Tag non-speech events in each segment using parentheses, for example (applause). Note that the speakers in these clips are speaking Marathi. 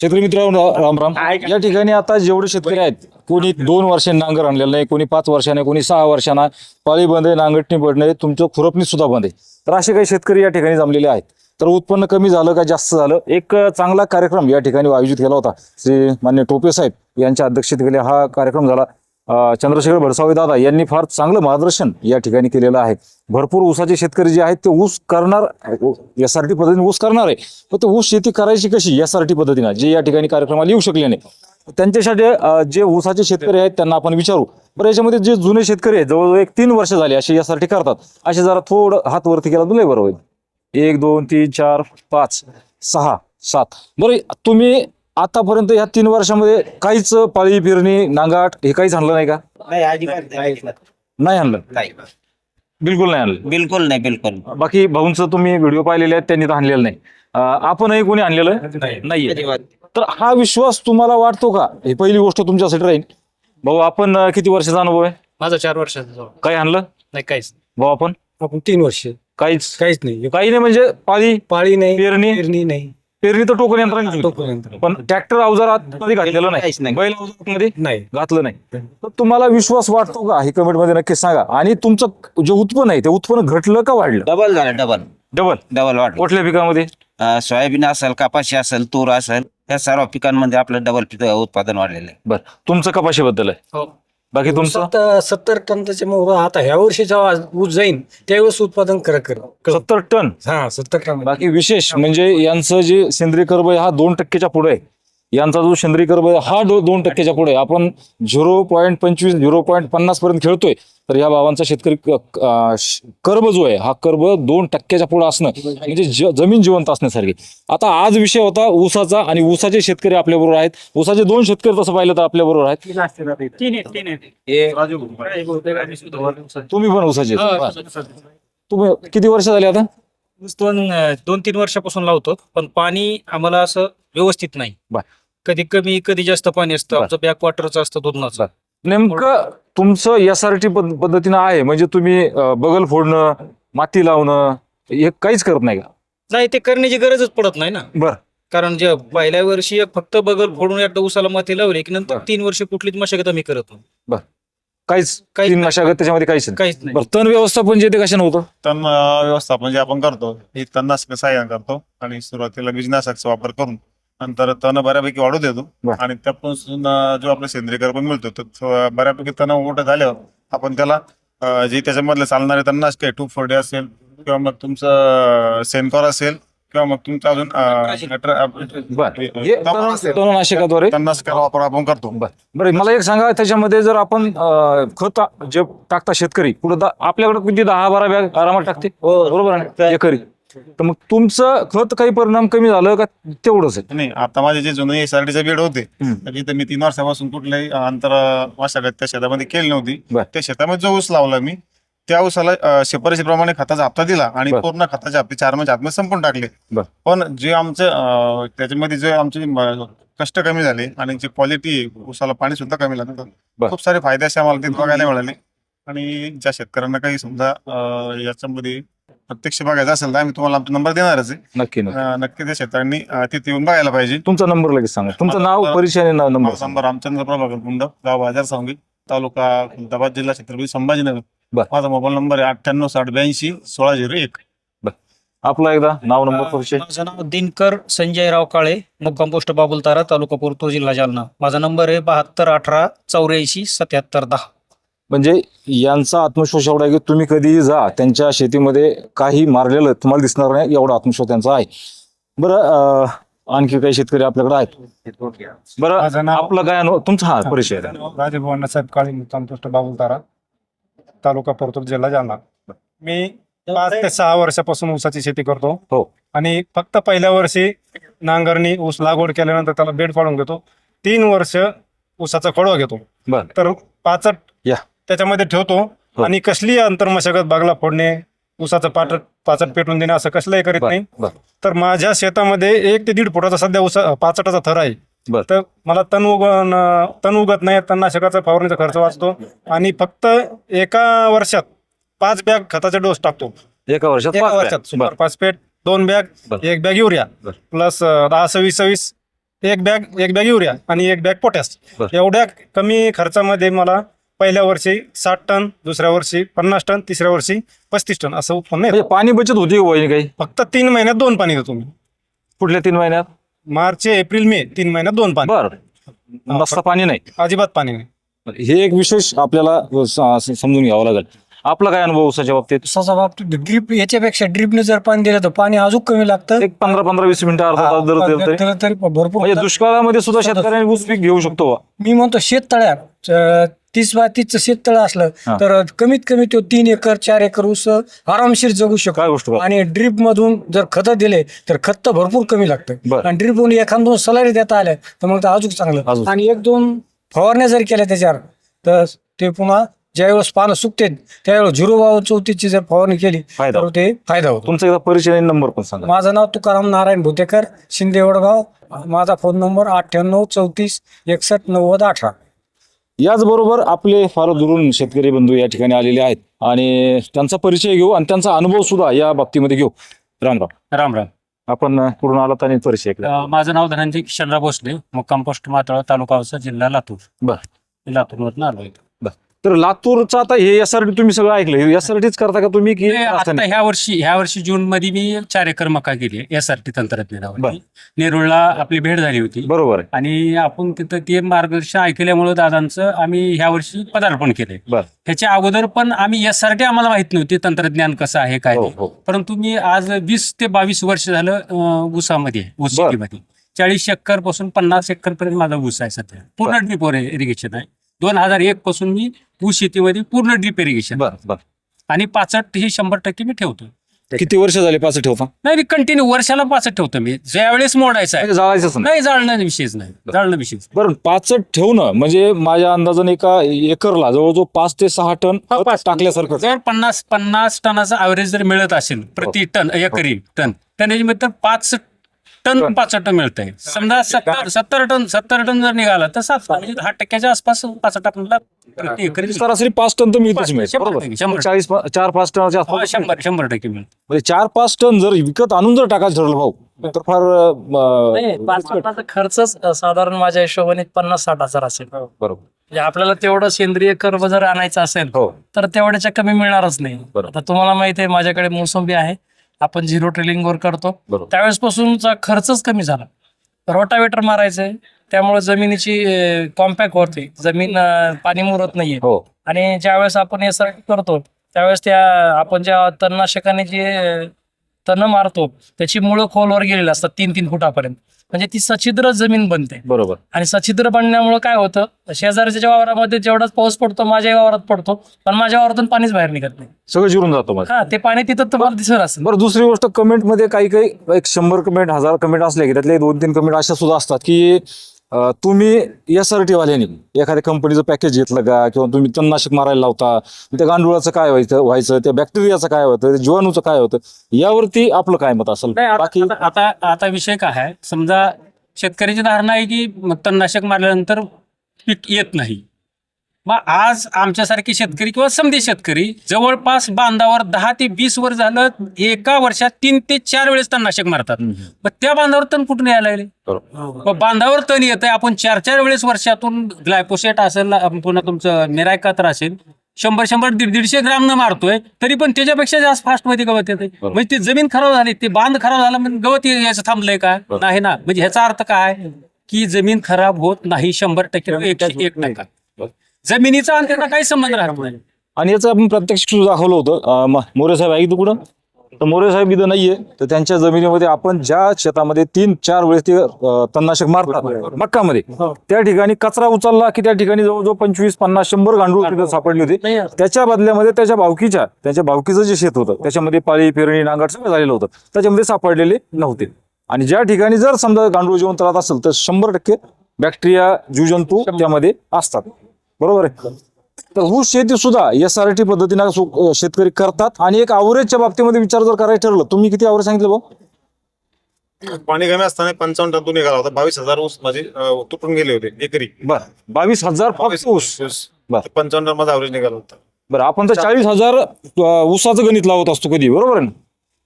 शेतकरी मित्रांनो राम राम या ठिकाणी आता जेवढे शेतकरी आहेत कोणी दोन वर्षांनी नांगर आणलेलं नाही कोणी पाच वर्षाने कोणी सहा वर्षांना. पाळी बंद आहे नांगरटणी पडणे तुमचं खुरपणी सुद्धा बंद आहे. तर असे काही शेतकरी या ठिकाणी जमलेले आहेत. तर उत्पन्न कमी झालं का जास्त झालं? एक चांगला कार्यक्रम या ठिकाणी आयोजित केला होता. श्री मान्य टोपे साहेब यांच्या अध्यक्षतेखाली हा कार्यक्रम झाला. चंद्रशेखर भडसावे दादा यांनी फार चांगलं मार्गदर्शन या ठिकाणी केलेलं आहे. भरपूर ऊसाचे शेतकरी जे आहेत ते ऊस करणार एस आर टी पद्धतीने ऊस करणार आहे. पण ते ऊस शेती करायची कशी? एस आर टी पद्धतीनं जे या ठिकाणी कार्यक्रमाला येऊ शकले नाही. त्यांच्यासाठी जे ऊसाचे शेतकरी आहेत त्यांना आपण विचारू. बरं याच्यामध्ये जे जुने शेतकरी आहेत जवळजवळ एक तीन वर्ष झाले असे एस आर टी करतात. असे जरा थोडं हात वरती केला तुला बरं होईल. एक दोन तीन चार पाच सहा सात. बरं तुम्ही आतापर्यंत या तीन वर्षामध्ये काहीच पाळी पिरणी नांगाट हे काहीच आणलं नाही का? नाही अजिबात नाही. अजिबात नाही आणलं? नाही. बिलकुल नाही आणलं. बिलकुल नाही बिलकुल. बाकी भाऊंचं तुम्ही व्हिडिओ पाहिलेले आहेत त्यांनी तर आणलेलं नाही. अं, आपणही कोणी आणलेलं नाहीये. अजिबात तर हा विश्वास तुम्हाला वाटतो का? ही पहिली गोष्ट तुमच्यासाठी राहील. भाऊ आपण अं, किती वर्षाचा अनुभव आहे? माझा चार वर्षाचा. काय आणलं? नाही काहीच नाही. भाऊ आपण? आपण तीन वर्ष. काहीच? काहीच नाही. काही नाही म्हणजे पाळी पाळी नाही. पेरणी? पेरणी नाही. पेरणी तर टोकन यंत्राने तोपर्यंत पण ट्रॅक्टर अवजारात कधी घातलेलं नाही. काहीच नाही. बैल अवजारात मध्ये नाही. घातलं नाही. तर तुम्हाला विश्वास वाटतो का? ही कमेंटमध्ये नक्की सांगा. आणि तुमचं जे उत्पन्न आहे ते उत्पन्न घटलं का वाढलं? डबल झालं डबल डबल डबल वाढ कुठल्या पिकामध्ये? सोयाबीन असेल कपाशी असेल तूर असेल या सर्व पिकांमध्ये आपलं डबल पीक उत्पादन वाढलेलं आहे. बर. तुमचं कपाशीबद्दल आहे. हो. बाकी तुमचं? सत्तर सत्तर टन त्याच्यामुळे आता ह्या वर्षी जेव्हा ऊस जाईन त्यावेळेस उत्पादन कर कर. सत्तर टन? हा सत्तर टन. बाकी विशेष म्हणजे यांचं जे सेंद्रिय कर्ब हा दोन टक्क्याच्या पुढे आहे. यांचा जो सेंद्रिय कर्ब हा दो- दोन टक्क्याच्या पुढे. आपण झिरो पॉईंट पंचवीस झिरो पॉईंट पन्नास पर्यंत खेळतोय तर या बाबांचा शेतकरी कर्ब जो आहे हा कर्ब दोन टक्क्याच्या पुढे असणं म्हणजे जमीन जिवंत असण्यासारखी आता आज विषय होता ऊसाचा आणि ऊसाचे शेतकरी आपल्या बरोबर आहेत. ऊसाचे दोन शेतकरी तसं पाहिलं तर आपल्या बरोबर आहेत तुम्ही पण ऊसाचे आहेत. तुम्ही किती वर्ष झाले आता? दोन तीन वर्षापासून लावतो पण पाणी आम्हाला असं व्यवस्थित नाही. बर. कधी कमी कधी जास्त पाणी असतं. बर. आमचं बॅक वॉटरचं असतं धोरणाचं नेमकं तुमचं एस आर टी पद्धतीनं आहे म्हणजे तुम्ही अं, बगल फोडणं माती लावणं हे काहीच करत नाही का? नाही ते करण्याची गरजच पडत नाही ना. बर. कारण जे पहिल्या वर्षी एक फक्त बगल फोडून एकदा उसाला माती लावली की नंतर बर. तीन वर्ष कुठलीच मशागत आम्ही करत नाही. काहीच काहीच तीन नाही. मशागत त्याच्यामध्ये काहीच नाही. काहीच नाही. बरं तण व्यवस्थापन जे ते कशा नव्हतं तण अं, व्यवस्थापन जे आपण करतो हे तणनाशक सहाय्य करतो आणि सुरुवातीला बीजनाशकचा वापर करून नंतर तण बऱ्यापैकी वाढू देतो. आणि त्यापासून जो आपला सेंद्रिय कर्ब मिळतो तर तो बऱ्यापैकी तण मोठं झाल्यावर आपण त्याला जे त्याच्यामधले चालणारे तणनाशक आहे टू फोर्डे असेल किंवा मग तुमचं सेनकॉर असेल किंवा मग तुमचं अजून हे तण. तणनाशकाद्वारे? वापर आपण करतो. बरं. मला एक सांगा त्याच्यामध्ये जर आपण खत जे टाकता शेतकरी पुढे आपल्याकडे किती दहा बारा बॅग आरामात टाकते? बरोबर आहे. ना? एकरी. तर मग तुमचं खत काही परिणाम कमी झालं का तेवढंच आहे नाही आता माझे जे जुने एसआरटीचे बेड होते. तर तिथे मी तीन वर्षापासून कुठल्याही अंतर मशागत त्या शेतामध्ये केली नव्हती बर. त्या शेतामध्ये जो ऊस लावला मी त्या ऊसाला अं, शिफारशीप्रमाणे खताचा हप्ता दिला आणि बर. पूर्ण खताचे हप्ते चार महिने आतमध्ये संपून टाकले बर. पण जे आमचे अं, त्याच्यामध्ये जे आमचे म, कष्ट कमी झाले आणि जी क्वालिटी ऊसाला पाणी सुद्धा कमी लागतं बर. खूप सारे फायदे असे आम्हाला तिथे बघायला मिळाले आणि ज्या शेतकऱ्यांना काही समजा अं, याच्यामध्ये प्रत्यक्ष बघायचं असेल तर आम्ही तुम्हाला आमचा नंबर देणारच आहे. नक्की नक्की. अं, नक्की त्या शेतकऱ्यांनी अं, तिथे येऊन बघायला पाहिजे. तुमचा नंबर लगेच सांगा. तुमचं नाव परिचय आणि नाव- नंबर माझा नंबर रामचंद्र प्रभाकर गुंड गाव बाजार सांगली तालुका खुलताबाद जिल्हा छत्रपती संभाजीनगर. बर. माझा मोबाईल नंबर आहे अठ्ठ्याण्णव साठ ब्याऐंशी सोळा झिरो एक. आपला एकदा नाव नंबर परिचय. माझं नाव दिनकर संजयराव काळे मुक्काम पोस्ट बाबुलतारा तालुका पोर्तूर जिल्हा जालना. माझा नंबर आहे बहात्तर अठरा चौऱ्याऐंशी सत्याहत्तर दहा. म्हणजे यांचा आत्मविश्वास एवढा आहे की तुम्ही कधीही जा त्यांच्या शेतीमध्ये काही मारलेलं तुम्हाला दिसणार नाही एवढा आत्मविश्वास त्यांचा आहे. बरं आणखी काही शेतकरी आपल्याकडे आहेत? बरं आपलं काय अनुभव तुमचा हा परिचय. राजभवन साहेब काळे पोस्ट बाबुलतारा तालुका परतूर जिल्हा जालना. मी पाच ते सहा वर्षापासून ऊसाची शेती करतो. हो. आणि फक्त पहिल्या वर्षी नांगरणी ऊस लागवड केल्यानंतर त्याला बेड पाडून घेतो. तीन वर्ष ऊसाचा खोडवा घेतो. बरं. तर पाचट या. त्याच्यामध्ये ठेवतो हो. आणि कसली अंतर मशागत बागला फोडणे ऊसाचं पाटट पाचट पेटून देणे असं कसलंही करीत नाही. तर माझ्या शेतामध्ये एक ते दीड फुटाचा सध्या ऊसा पाचटाचा थर आहे. तर मला तण उग तण उगत नाही तणनाशकाचा फवारणीचा खर्च वाचतो आणि फक्त एका वर्षात पाच बॅग खताचे डोस टाकतो एका वर्षात एका पाच वर्षात. सुपर बरं. फॉस्फेट दोन बॅग. एक बॅग युरिया. प्लस दहा सव्वीस सव्वीस एक बॅग एक बॅग युरिया आणि एक बॅग पोटॅश बरं. एवढ्या कमी खर्चामध्ये मला पहिल्या वर्षी साठ टन दुसऱ्या वर्षी पन्नास टन तिसऱ्या वर्षी पस्तीस टन असं उत्पन्न येतं म्हणजे पाणी बचत होती का वहिनी काही? फक्त तीन महिन्यात दोन पाणी देतो मी. पुढल्या तीन महिन्यात? मार्च एप्रिल मे तीन महिन्यात दोन पाणी. बर. नसता पाणी नाही. अजिबात पाणी नाही. हे एक विशेष आपल्याला स- स- समजून घ्यावं लागेल. आपला काय अनुभव उसाच्या बाबतीत? उसाचा बाबतीत ड्रीप याच्यापेक्षा ड्रीपने जर पाणी दिलं तर पाणी अजून कमी लागतं. एक पंधरा पंधरा वीस मिनिटं अर्धा तास तरी. त्याला तरी भरपूर म्हणजे दुष्काळामध्ये सुद्धा शेतकऱ्यांनी ऊस पीक घेऊ शकतो. मी म्हणतो शेततळ्यात अं, तीस बाय तीसचं शेततळ असलं. तर कमीत कमी तो तीन एकर चार एकर ऊस आरामशीर जगू शकतो. आणि ड्रीप मधून जर खत दिले तर खत तर भरपूर कमी लागतं. आणि ड्रीप मधून एखाद दोन सलारी देता आल्या तर मग ते अजून चांगलं. आणि एक दोन फवारण्या जर केल्या त्याच्यावर तर ते पुन्हा ज्यावेळेस पानं सुकते त्यावेळेस झिरो बावन चौतीसची जर फवारणी केली तर ते फायदा होतो. तुमचा एकदा परिचय नंबर पण सांगा. माझं नाव तुकाराम नारायण भुतेकर शिंदे वडगाव. माझा फोन नंबर अठ्ठ्याण्णव चौतीस एकसष्ट नव्वद अठरा. याचबरोबर आपले फार दुरून शेतकरी बंधू या ठिकाणी आलेले आहेत. आणि त्यांचा परिचय घेऊ आणि त्यांचा अनुभव सुद्धा या बाबतीमध्ये घेऊ. राम राम राम. राम आपण पूर्ण आलात आणि परिचय केला अ, माझं नाव धनंजय किशनराव भोसले मुक्काम पोस्ट मातळा तालुका औसा जिल्हा लातूर. बर. मी लातूरवरून आलो इथं. तर लातूरचं आता हे यासाठी तुम्ही सगळं ऐकलं यासाठीच करता का तुम्ही की आता? ह्या वर्षी ह्या वर्षी जून मध्ये मी चार एकर मका केली बर. तंत्रज्ञानावर नेरुळला आपली भेट झाली होती बरोबर आणि आपण तिथं ते मार्गदर्शन ऐकल्यामुळे दादांचं आम्ही ह्या वर्षी पदार्पण केले. ह्याच्या अगोदर पण आम्ही एसआरटी आम्हाला माहीत नव्हती तंत्रज्ञान कसं आहे काय हो. हो परंतु मी आज वीस ते बावीस वर्ष झालं ऊसामध्ये ऊस. शेतीमध्ये चाळीस एकरपासून पन्नास एकर पर्यंत माझा ऊस आहे सध्या पूर्ण ड्रीप इरिगेशन आहे दोन हजार एक पासून मी ऊस शेतीमध्ये पूर्ण ड्रीप इरिगेशन बर बर. आणि पाचट ही शंभर टक्के मी ठेवतो. किती वर्ष झाले पाच ठेवता? नाही कंटिन्यू वर्षाला पाचट ठेवतो मी. ज्यावेळेस मोडायचं आहे. म्हणजे जाळायचंच नाही. जाळणं विषयच नाही. जाळणं विषयच बरं पाचट ठेवणं म्हणजे माझ्या अंदाजाने एका एकरला जवळजवळ पाच ते सहा टन पाच. टाकल्यासारखं. जर पन्नास पन्नास टनाचा ॲव्हरेज जर मिळत असेल प्रति टन एकरी टन टन पाच टन मिळत आहे समजा सत्तर सत्तर टन सत्तर टन जर निघाला तर सात म्हणजे दहा टक्क्याच्या आसपास पाच प्रति एकरी सरासरी पाच टन तर मिळतच मिळेल शंभर बरोबर? टक्के, शंभर चाळीस चार पाच टनाच्या हा, आसपास शंभर शंभर टक्के मिळत म्हणजे चार पाच टन जर विकत आणून जर टाकायचं ठरलं भाऊ तर फार नाही अं, पाच टनाचा खर्चच अ, साधारण माझ्या हिशोबाने पन्नास साठ हजार असेल. बरोबर. म्हणजे आपल्याला तेवढं सेंद्रिय कर्ब जर आणायचं असेल हो. तर तेवढ्याच्या कमी मिळणारच नाही. बरोबर. आता तुम्हाला माहिती आहे माझ्याकडे मोसंबी आहे. आपण झिरो ट्रेलिंग वर करतो. त्यावेळेस पासूनचा खर्चच कमी झाला. रोटावेटर मारायचंय त्यामुळे जमिनीची कॉम्पॅक्ट होते जमीन पाणी मुरत नाहीये. हो. आणि ज्यावेळेस आपण हे सर्व करतो त्यावेळेस त्या आपण ज्या तणनाशकाने जे तण मारतो त्याची मुळं खोलवर गेलेली असतात तीन तीन फुटापर्यंत. म्हणजे ती सछिद्र जमीन बनते. बरोबर. आणि सछिद्र बनण्यामुळे काय होतं? शेजारच्या वावरामध्ये जेवढाच पाऊस पडतो माझ्या वावरात पडतो पण माझ्या वावरातून पाणीच बाहेर निघत नाही. सगळं जिरून जातो माझं हा ते पाणी तिथं तुम्हाला दिसत असेल. बरं दुसरी गोष्ट कमेंटमध्ये काही काही एक शंभर कमेंट हजार कमेंट असले की त्यातले दोन तीन कमेंट अशा सुद्धा असतात की तुम्ही एस आर टी वाल्याने एखाद्या कंपनीचं पॅकेज घेतलं का? किंवा तुम्ही तणनाशक मारायला लावता त्या गांडुळाचं काय व्हायचं व्हायचं त्या बॅक्टेरियाचं काय होतं त्या जीवाणूचं काय होतं यावरती आपलं काय मत असेल? बाकी आता आता आता विषय काय आहे? समजा शेतकऱ्याची धारणा आहे की तणनाशक मारल्यानंतर पीक येत नाही. मग आज आमच्यासारखे शेतकरी किंवा समधी शेतकरी जवळपास बांधावर दहा ते वीस वर्ष झालं एका वर्षात तीन ते चार वेळेस तणनाशक मारतात. मग त्या बांधावर तण कुठून यायला लागले? बांधावर तण येत आहे आपण चार चार वेळेस वर्षातून ग्लायपोसेट असेल पुन्हा तुमचं निरायकात्र असेल शंभर शंभर दीड दीडशे ग्राम न मारतोय तरी पण त्याच्यापेक्षा जास्त फास्टमध्ये गवत येते. म्हणजे ती जमीन खराब झाली ते बांध खराब झाला म्हणजे गवत यायचं थांबलंय का. नाही ना. म्हणजे ह्याचा अर्थ काय? की जमीन खराब होत नाही शंभर टक्के एकशे एक टक्का. जमिनीचा आणि त्याचा काही संबंध राहत नाही. आणि याचं आपण प्रत्यक्ष दाखवलं होतं. मोरे साहेब आहे कुठं? तर मोरे साहेब इथं नाहीये. तर त्यांच्या जमिनीमध्ये आपण ज्या शेतामध्ये तीन चार वेळेस ते तणनाशक मारतात मक्कामध्ये. त्या ठिकाणी कचरा उचलला की त्या ठिकाणी जवळजवळ पंचवीस पन्नास शंभर गांडूळ तिथं सापडली होती. त्याच्या बदल्यामध्ये त्याच्या भावकीच्या त्याच्या भावकीचं जे शेत होतं त्याच्यामध्ये पाळी पेरणी नांगर सगळं झालेलं होतं. त्याच्यामध्ये सापडलेले नव्हते. आणि ज्या ठिकाणी जर समजा गांडूळ जिवंत राहत असेल तर शंभर टक्के बॅक्टेरिया जीवजंतू त्यामध्ये असतात. बरोबर आहे? तर ऊस शेती सुद्धा एस आर टी पद्धतीनं सु- शेतकरी करतात आणि एक अवरेजच्या बाबतीमध्ये विचार जर करायचं ठरलं तुम्ही किती अवरेज सांगितलं भाऊ? पाणी कमी असताना पंचावन्न टन तो निघाला होता बावीस हजार ऊस माझे तुटून गेले होते एकरी. बर. बावीस हजार ऊस. बर. पंचावन्न टन माझा अवरेज निघाला होता. बरं आपण तर चाळीस हजार ऊसाचं गणित लावत असतो कधी बरोबर आहे ना?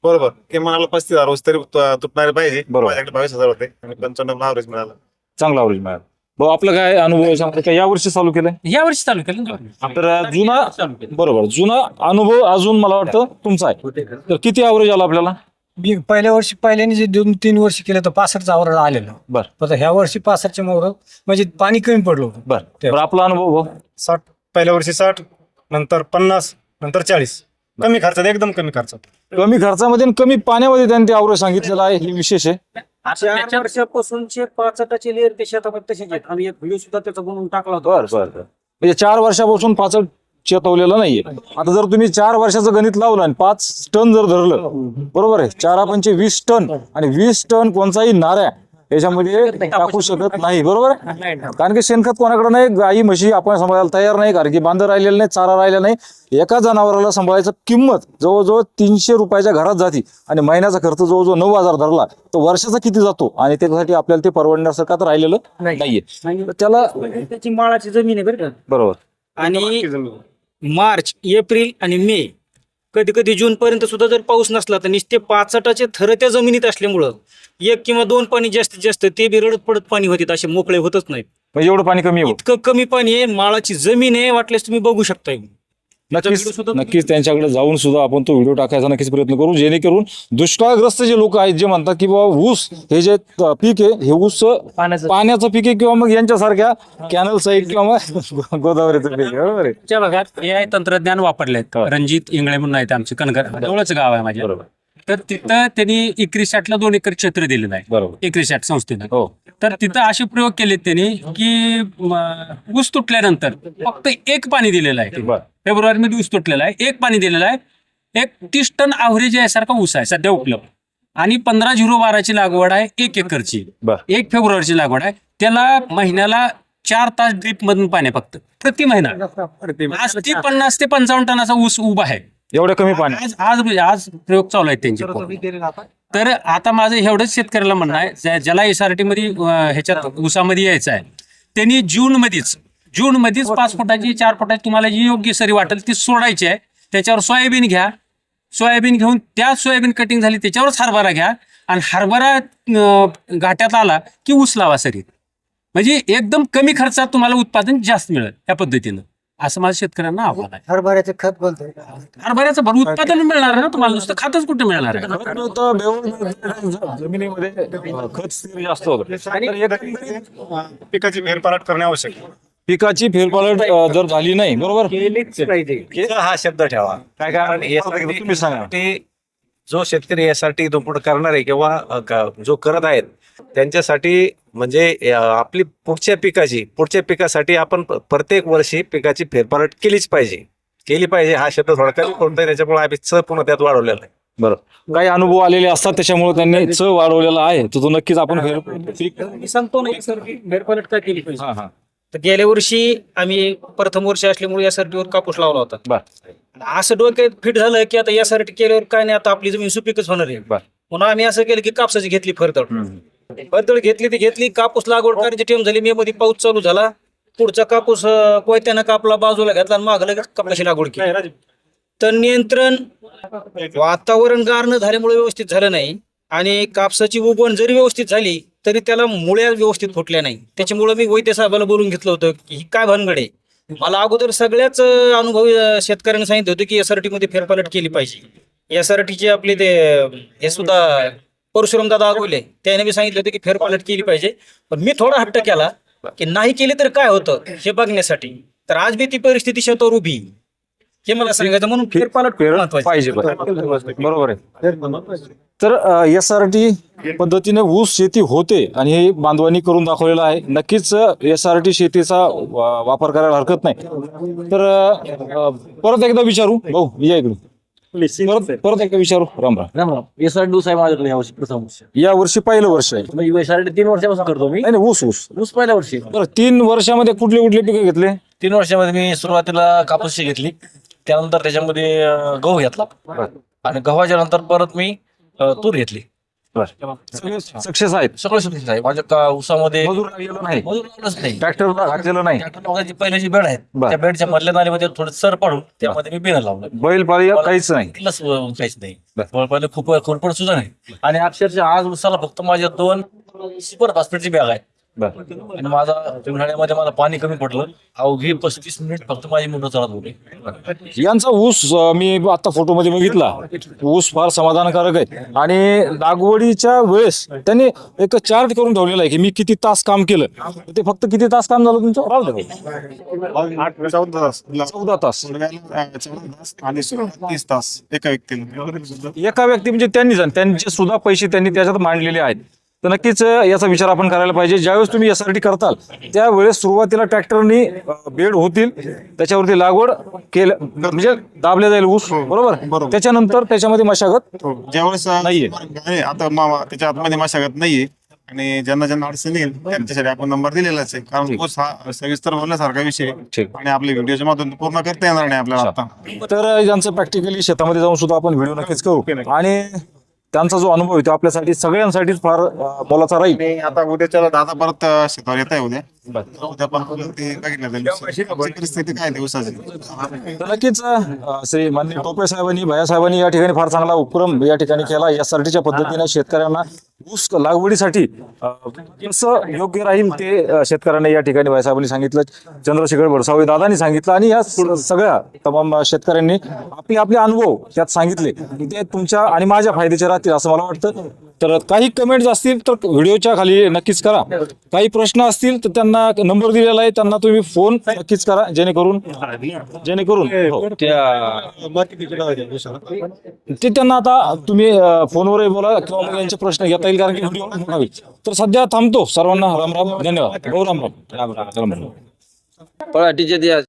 बरोबर. की मला पस्तीस हजार रोज तरी तु- तुटणारे पाहिजे. बरोबर. बावीस हजार होते आणि पंच्याण्णव ॲव्हरेज मिळालं. चांगला अवरेज मिळाला. भाऊ आपलं काय अनुभव आहे? सांगतो काय यावर्षी चालू केलंय? या वर्षी चालू केलं ना. तर जुना चालू केलं. बरोबर जुना अनुभव अजून मला वाटतं तुमचा आहे. तर किती अवरेज आला आपल्याला? मी पहिल्या वर्षी पहिल्याने जे दोन तीन वर्ष केलं तर पासष्टचा आवर आलेलं. बर. आता ह्या वर्षी पासष्टच्या मोर म्हणजे पाणी कमी पडलं होतं. बर. बरं आपला अनुभव भाऊ? साठ पहिल्या वर्षी साठ नंतर पन्नास नंतर चाळीस. कमी खर्चात एकदम कमी खर्चात. कमी खर्चामध्ये आणि कमी पाण्यामध्ये त्यांनी ते अवरेज सांगितलेलं आहे हे विशेष आहे. चार वर्षापासूनचे पाचटाचे लेअर ते शेतामध्ये तसेच आहेत. आणि एक व्हिडिओ सुद्धा त्याचा बनवून टाकला होता. बर बर म्हणजे चार वर्षापासून पाच चेतवलेलं नाहीये. आता जर तुम्ही चार वर्षाचं गणित लावलं आणि पाच टन जर धरलं बरोबर आहे? चारा पंचे वीस टन आणि वीस टन कोणताही नाऱ्या याच्यामध्ये टाकू शकत नाही बरोबर? कारण की शेणखत कोणाकडे नाही गाई म्हशी आपण सांभाळायला तयार नाही कारण की बांधं राहिलेलं नाही चारा राहिला नाही. एका जनावराला सांभाळायचं किंमत जवळजवळ तीनशे रुपयाच्या घरात जाती आणि महिन्याचा खर्च जवळजवळ नऊ हजार धरला तर वर्षाचा किती जातो? आणि त्याच्यासाठी आपल्याला ते परवडण्यासारखं आता राहिलेलं नाहीये. तर त्याला त्याची माळाची जमीन आहे बरं का? बरोबर. आणि मार्च एप्रिल आणि मे कधी कधी जून पर्यंत सुद्धा जर पाऊस नसला तर नुसते पाचटाचे थर त्या जमिनीत असल्यामुळं एक किंवा दोन पाणी जास्तीत जास्त ते बी रडत पडत पाणी होते असे मोकळे होतच नाहीत. म्हणजे एवढं पाणी कमी इतकं कमी पाणी आहे माळाची जमीन आहे वाटल्यास तुम्ही बघू शकता नक्कीच नक्कीच त्यांच्याकडे जाऊन सुद्धा आपण तो व्हिडिओ टाकायचा नक्कीच प्रयत्न करू. जेणेकरून दुष्काळग्रस्त जे लोक आहेत जे म्हणतात की बाबा ऊस हे जे पीक आहे हे ऊस पाण्याचं. पीक आहे किंवा मग यांच्यासारख्या कॅनल साईड किंवा मग (laughs) गोदावरीचं पीक आहे बरोबर आहे? भागात तंत्रज्ञान वापरलेत हो. रणजित इंगळे म्हणून आहेत आमचे कनगर जवळच गाव आहे माझ्या. तर तिथं त्यांनी इकरी ला दोन एकर क्षेत्र दिलेलं आहे बरोबर. एकरी शॅट संस्थेनं. हो. तर तिथं असे प्रयोग केलेत त्यांनी की म, ऊस तुटल्यानंतर फक्त एक पाणी दिलेलं आहे. बर. फेब्रुवारी मध्ये ऊस तुटलेला आहे. एक पाणी दिलेलं आहे. एक तीस टन ॲव्हरेज यासारखा ऊस आहे सध्या उपलब्ध. आणि पंधरा झिरो बाराची लागवड आहे एक एकरची. बर. एक फेब्रुवारीची लागवड आहे. त्याला महिन्याला चार तास ड्रीप मधून पाणी आहे फक्त. प्रति महिना. आज ती पन्नास ते पंचावन्न टनाचा ऊस उभा आहे. एवढं कमी पाणी. आज आज आज प्रयोग चालू आहेत त्यांचे. तर आता माझं एवढंच शेतकऱ्याला म्हणणं आहे ज्या- ज्याला एसआरटी मध्ये अं, ह्याच्यात ऊसामध्ये यायचं आहे त्यांनी जून मध्येच जून मध्येच पाच फुटाची चार फुटाची तुम्हाला जी योग्य सरी वाटेल ती सोडायची आहे. त्याच्यावर सोयाबीन घ्या. सोयाबीन घेऊन त्या सोयाबीन कटिंग झाली त्याच्यावरच हरभरा घ्या. आणि हरभरा अं, घाट्यात आला की ऊस लावा सरीत. म्हणजे एकदम कमी खर्चात तुम्हाला उत्पादन जास्त मिळेल या पद्धतीनं. असं माझं शेतकऱ्यांना आव्हान आहे. हरभऱ्याचं खत बोलतोय हरभऱ्याचं भर उत्पादन मिळणार आहे ना तुम्हाला नुसतं खातच कुठे मिळणार आहे? जमिनीमध्ये खत स्थिर जास्त होतं. तर एकंदरीत पिकाची फेरपालट करणे आवश्यक आहे. पिकाची फेरपालट अं, जर झाली नाही बरोबर? हा शब्द ठेवा. काय यासाठी- तुम्ही सांगा. ते जो शेतकरी यासाठी इथून करणार आहे किंवा अ, का- जो करत आहेत त्यांच्यासाठी म्हणजे आपली पुढच्या पिकाची पुढच्या पिकासाठी आपण प्रत्येक वर्षी पिकाची फेरफारट केलीच पाहिजे. केली पाहिजे हा शब्द थोडा कमी कोणता त्याच्यामुळे आम्ही च पुन्हा त्यात वाढवलेला आहे. बरं. काही अनुभव आलेले असतात त्याच्यामुळे त्यांनी च वाढवलेला आहे. तर तो नक्कीच आपण मी सांगतो ना सर फेरपालट काय केली पाहिजे? हा हा. तर गेल्या वर्षी आम्ही प्रथम वर्ष असल्यामुळे यासाठीवर कापूस लावला होता. बर. असं डोक्यात फिट झालं की आता यासाठी केल्यावर काय नाही आता आपली जमीन सुपीकच होणार आहे. बर. म्हणून आम्ही असं केलं की कापसाची घेतली फरतड फरतड घेतली ती घेतली. कापूस लागवड करायची टेम झाली. मे मध्ये पाऊस चालू झाला. पुढचा कापूस कोयत्यानं कापला बाजूला घेतला आणि मागं लगेच कापसाची लागवड केली. तर नियंत्रण वातावरण गार न झाल्यामुळे व्यवस्थित झालं नाही. आणि कापसाची उगवण जरी व्यवस्थित झाली तरी त्याला मुळ्या व्यवस्थित फुटल्या नाही. त्याच्यामुळे मी वैद्य साहेबाला बोलून घेतलं होतं की ही काय भानगड आहे? मला अगोदर सगळ्याच अनुभवी शेतकऱ्यांनी सांगितलं होतं की एसआरटी मध्ये फेरफालट केली पाहिजे. एसआरटीचे आपले ते हे सुद्धा परशुराम दादा आगोले त्याने मी सांगितलं होतं की फेरफालट केली पाहिजे. पण मी थोडा हट्ट केला की नाही केली तर काय होतं हे बघण्यासाठी? तर आज बी ती परिस्थिती शेतावर उभी आहे. हे मला सांगायचं म्हणून महत्वाची पाहिजे बरोबर आहे. तर एस आर टी पद्धतीने ऊस शेती होते आणि हे बांधवांनी करून दाखवलेलं आहे. नक्कीच एस आर टी शेतीचा वा- वापर करायला हरकत नाही. तर परत एकदा विचारू? भाऊ या इकडे परत परत एकदा विचारू राम राम. राम राम. एसआर डूस आहे माझ्याकडे यावर्षी प्रथम वर्ष. या वर्षी पहिलं वर्ष आहे. म्हणजे एसआर तीन वर्षापासून करतो मी. नाही ऊस ऊस. ऊस पहिल्या वर्षी. बरं तीन वर्षामध्ये कुठले कुठले पिके घेतले? तीन वर्षामध्ये मी सुरुवातीला कापूसची घेतली. त्यानंतर त्याच्यामध्ये गहू घेतला. आणि गव्हाच्या नंतर परत मी तूर घेतली. सक्सेस आहेत सगळं सुरक्षित आहे माझ्या का उसामध्ये मजूर लागलेलं नाही. मजूर लावलंच नाही. ट्रॅक्टरला घातलेलं नाही. ट्रॅक्टर लावण्याची पहिले जी बेड बर. त्या बेडच्या मधल्या नालीमध्ये थोडं सर पाडून त्यामध्ये मी बिना लावलं. बैलपाळी काहीच नाही. काहीच नाही. पहिले खूप खोरपड सुद्धा नाही. आणि अक्षरशः आज उसाला फक्त माझ्या दोन सुपर हॉस्पिटलची बॅग आहे आणि माझा उन्हाळ्यामध्ये मला पाणी कमी पडलं. अवघी पस्तीस मिनिट फक्त माझी मुलं चालत होती. यांचा ऊस अं, मी आता फोटोमध्ये बघितला. ऊस फार समाधानकारक आहे. आणि लागवडीच्या वेळेस त्यांनी एक चार्ट करून ठेवलेला आहे की मी किती तास काम केलं. ते फक्त किती तास काम झालं तुमचं? राहू दे. भाऊ. चौदा तास चौदा तास. मुलग्याला, अं, चौदा तास. आणि तीस तास एका व्यक्तीला. एका व्यक्ती म्हणजे त्यांनी जाण त्यांचे सुद्धा पैसे त्यांनी त्याच्यात मांडलेले आहेत. तर नक्कीच याचा विचार आपण करायला पाहिजे. ज्यावेळेस तुम्ही यासाठी करताल त्यावेळेस सुरुवातीला ट्रॅक्टरनी बेड होतील त्याच्यावरती लागवड केलं म्हणजे दाबले जाईल ऊस बरोबर? बरोबर. त्याच्यानंतर त्याच्यामध्ये मशागत हो, ज्यावेळेस नाहीये. आता मामा त्याच्या आतमध्ये मशागत नाहीये आणि ज्यांना ज्यांना अडचण येईल त्यांच्यासाठी आपण नंबर दिलेलाच आहे. कारण ऊस हा सविस्तर बोलण्यासारखा विषय. आणि आपल्या व्हिडिओच्या माध्यमातून पूर्ण करता येणार नाही आपल्याला आता. तर यांचं प्रॅक्टिकली शेतामध्ये जाऊन सुद्धा आपण व्हिडिओ नक्कीच करू. आणि त्यांचा जो अनुभव आहे तो आपल्यासाठी सगळ्यांसाठीच फार मोलाचा राहील. आणि आता उद्याच्याला दादा परत शेतावर येत आहे उद्या. उद्या पण ते बघितलं जाईल. परिस्थिती काय आहे ते ऊसाची तर नक्कीच अं, श्री माननीय टोपे साहेबांनी भया साहेबांनी या ठिकाणी फार चांगला उपक्रम या ठिकाणी केला. यासाठीच्या पद्धतीने शेतकऱ्यांना ऊस लागवडीसाठी अं, कसं योग्य राहील ते अं, शेतकऱ्यांना या ठिकाणी भया साहेबांनी सांगितलं. चंद्रशेखर भडसावळे दादानी सांगितलं आणि या स- सगळ्या तमाम शेतकऱ्यांनी आपले आपले अनुभव त्यात सांगितले. की ते तुमच्या आणि माझ्या फायद्याचे राहतील. असं मला वाटतं. तर काही कमेंट्स असतील तर व्हिडिओच्या खाली नक्कीच करा. काही प्रश्न असतील तर त्यांना नंबर दिलेला आहे. त्यांना तुम्ही फोन नक्कीच करा. जेणेकरून जेणेकरून हो. ते त्यांना आता तुम्ही अं, फोनवरही बोला किंवा मग यांचे प्रश्न घेता येईल कारण की व्हिडिओ मोठा होईल तर सध्या थांबतो सर्वांना. राम राम. धन्यवाद. हो राम. राम राम. राम राम. पळाटीचे द्या